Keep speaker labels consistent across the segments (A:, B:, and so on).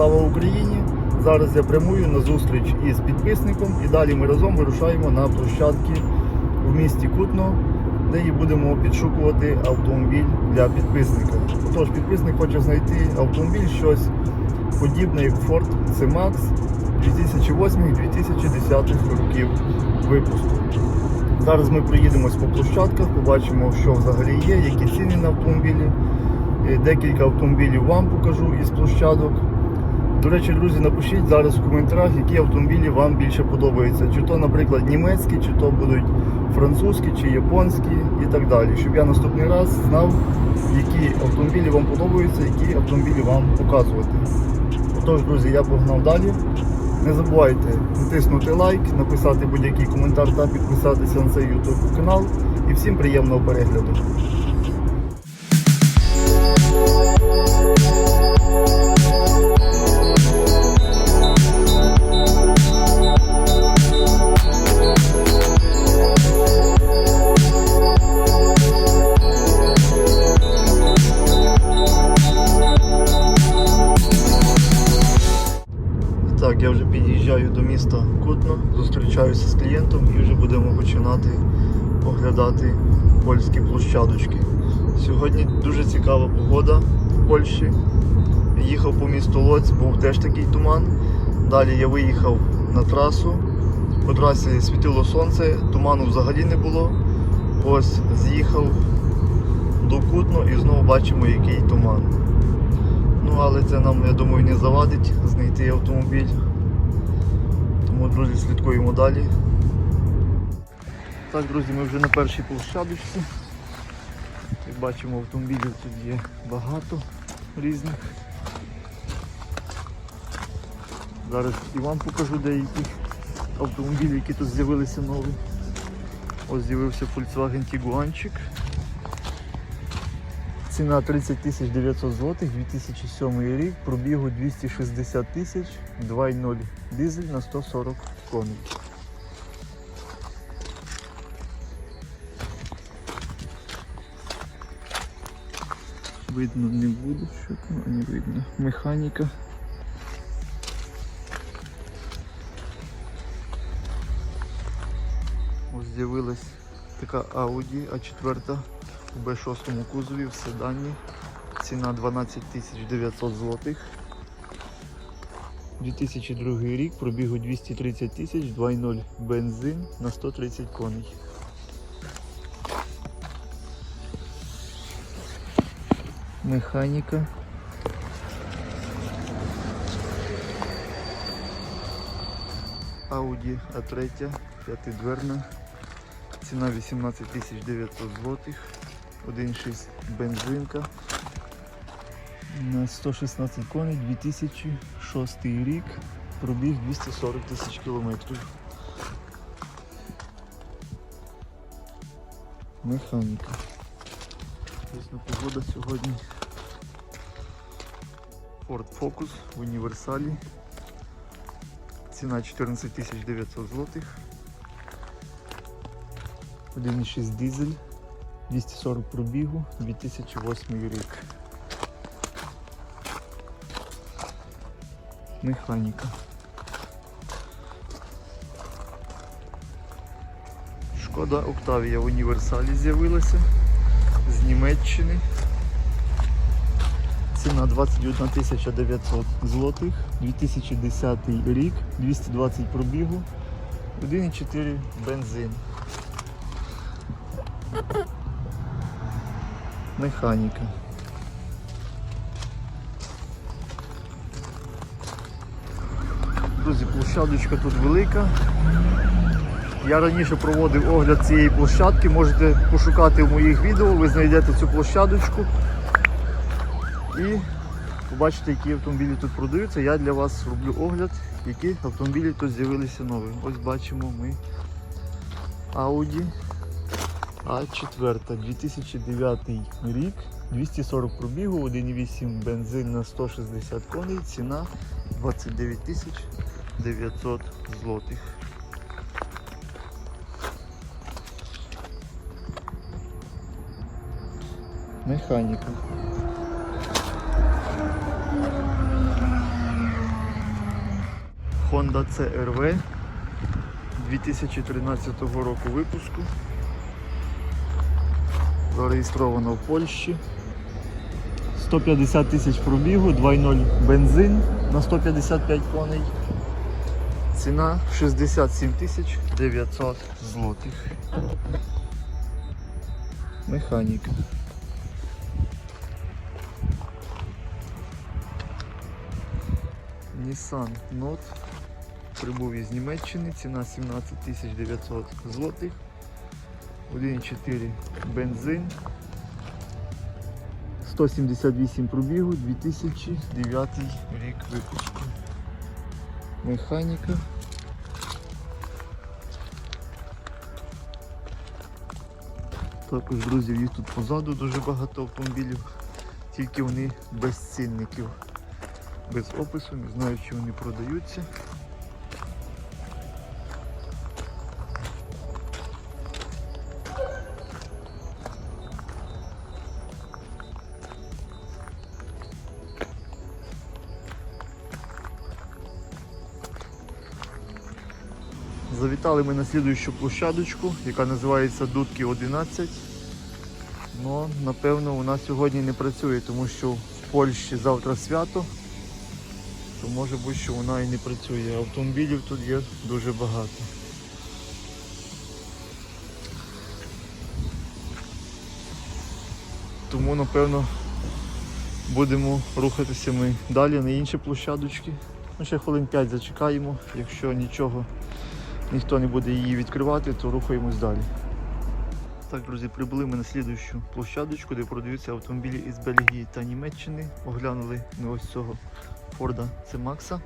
A: Україні. Зараз я прямую на зустріч із підписником і далі ми разом вирушаємо на площадки в місті Кутно, де і будемо підшукувати автомобіль для підписника. Тож підписник хоче знайти автомобіль щось подібне, як Ford C-Max 2008-2010 років випуску. Зараз ми проїдемось по площадках, побачимо, що взагалі є, які ціни на автомобілі. Е, Декілька автомобілів вам покажу із площадок. До речі, друзі, напишіть зараз в коментарях, які автомобілі вам більше подобаються. Чи то, наприклад, німецькі, чи то будуть французькі, чи японські і так далі. Щоб я наступний раз знав, які автомобілі вам подобаються, які автомобілі вам показувати. Отож, друзі, я погнав далі. Не забувайте натиснути лайк, написати будь-який коментар та підписатися на цей YouTube канал. І всім приємного перегляду. Так, я вже під'їжджаю до міста Кутно, зустрічаюся з клієнтом і вже будемо починати оглядати польські площадочки. Сьогодні дуже цікава погода в Польщі. Їхав по місту Лоць, був теж такий туман. Далі я виїхав на трасу. По трасі світило сонце, туману взагалі не було. Ось з'їхав до Кутно і знову бачимо, який туман. Ну, але це нам, я думаю, не завадить знайти автомобіль. Тому, друзі, слідкуємо далі. Так, друзі, ми вже на першій площадочці. Як бачимо, автомобілів тут є багато різних. Зараз і вам покажу деякі автомобілі, які тут з'явилися нові. Ось з'явився Volkswagen Tiguanчик. Ціна 30 тисяч 900 злотих, 2007 рік, пробігу 260 тисяч, 2.0 дизель на 140 коней. Видно не буде, що там не видно. Механіка. Ось з'явилась така Audi A4 в B6 кузові в седані. Ціна 12 тисяч 900 злотих. 2002 рік, пробігу 230 тисяч, 2.0 бензин на 130 коней. Механіка. Audi A3, п'ятидверна. Ціна 18 тисяч 900 злотих. 1.6 бензинка. На 116 коней 2006 рік. Пробіг 240 тисяч кілометрів. Механіка. Звісно, погода сьогодні. Ford Focus в універсалі. Ціна 14 900 злотих. 1,6 дизель. 240 пробігу, 2008 рік. Механіка. Шкода Октавія в універсалі з'явилася з Німеччини. Ціна 21 900 злотих, 2010 рік, 220 пробігу, 1,4 бензин. Механіка. Друзі, площадочка тут велика. Я раніше проводив огляд цієї площадки, можете пошукати в моїх відео, ви знайдете цю площадочку і побачите, які автомобілі тут продаються. Я для вас роблю огляд, які автомобілі тут з'явилися нові. Ось бачимо ми Audi А4 2009 рік, 240 пробігу, 1,8 бензин на 160 коней, ціна 29 тисяч 900 злотих. Механіка. Honda CRV 2013 року випуску. Зареєстровано в Польщі. 150 тисяч пробігу, 2.0 бензин на 155 коней. Ціна 67 тисяч 900 злотих. Механіка. Nissan Note прибув із Німеччини, ціна 17 тисяч 900 злотих. 1.4 бензин. 178 пробігу, 2009 рік випуску. Механіка. Також, друзі, їх тут позаду дуже багато автомобілів, тільки вони без цінників, без опису, не знаю, чи вони продаються. Завітали ми на слідуючу площадочку, яка називається Дудки 11. Ну, напевно, вона сьогодні не працює, тому що в Польщі завтра свято. То може бути, що вона і не працює. Автомобілів тут є дуже багато. Тому, напевно, будемо рухатися ми далі на інші площадочки. Ну, ще хвилин 5 зачекаємо, якщо нічого ніхто не буде її відкривати, то рухаємось далі. Так, друзі, прибули ми на слідуючу площадочку, де продаються автомобілі із Бельгії та Німеччини. Оглянули ми ось цього Форда C-Max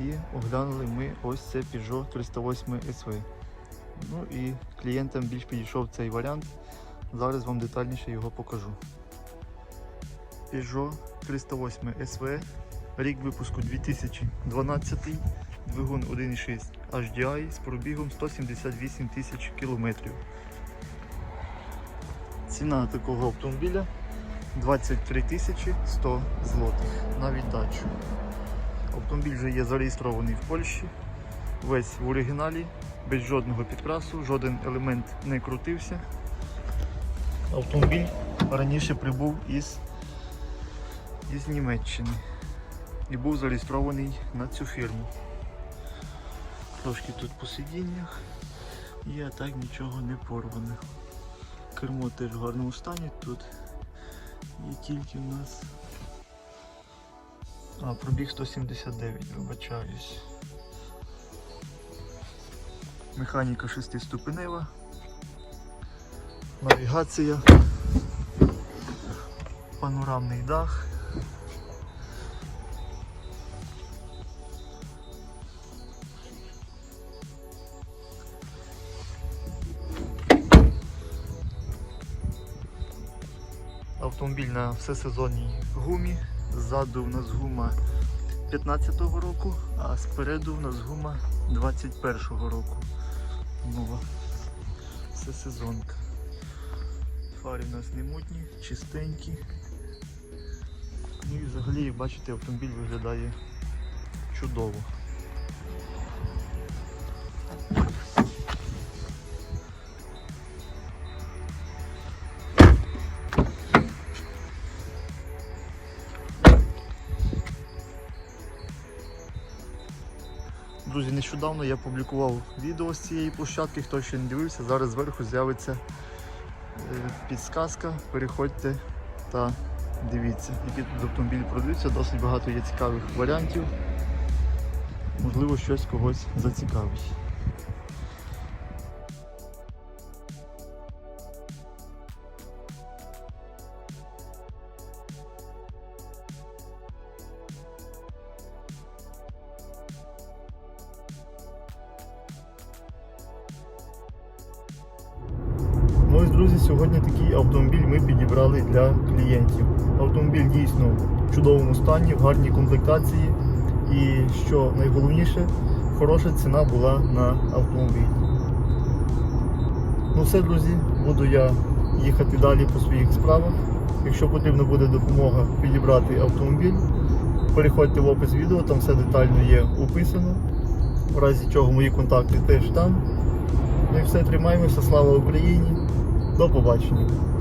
A: і оглянули ми ось це Peugeot 308 SV. Ну і клієнтам більш підійшов цей варіант. Зараз вам детальніше його покажу. Peugeot 308 SV, рік випуску 2012, двигун 1.6 HDI з пробігом 178 тисяч кілометрів. Ціна такого автомобіля 23 тисячі 100 злотих на віддачу. Автомобіль вже є зареєстрований в Польщі, весь в оригіналі, без жодного підкрасу, жоден елемент не крутився. Автомобіль раніше прибув із, із Німеччини і був зареєстрований на цю фірму. Трошки тут по сидіннях і а так нічого не порване. Кермо теж в гарному стані тут. Є тільки в нас. А, пробіг 179, вибачаюсь. Механіка шестиступенева. Навігація. Панорамний дах. Автомобіль на всесезонній гумі. Ззаду в нас гума 15-го року, а спереду в нас гума 21-го року. Нова всесезонка. Фари в нас не мутні, чистенькі. Ну і взагалі, як бачите, автомобіль виглядає чудово. Друзі, нещодавно я публікував відео з цієї площадки, хто ще не дивився, зараз зверху з'явиться е, підсказка. Переходьте та дивіться, які тут автомобілі продаються. Досить багато є цікавих варіантів. Можливо, щось когось зацікавить. Друзі, сьогодні такий автомобіль ми підібрали для клієнтів. Автомобіль дійсно в чудовому стані, в гарній комплектації. І що найголовніше, хороша ціна була на автомобіль. Ну все, друзі, буду я їхати далі по своїх справах. Якщо потрібна буде допомога підібрати автомобіль, переходьте в опис відео, там все детально є описано. В разі чого мої контакти теж там. Ну і все, тримаємося. Слава Україні. До побачення.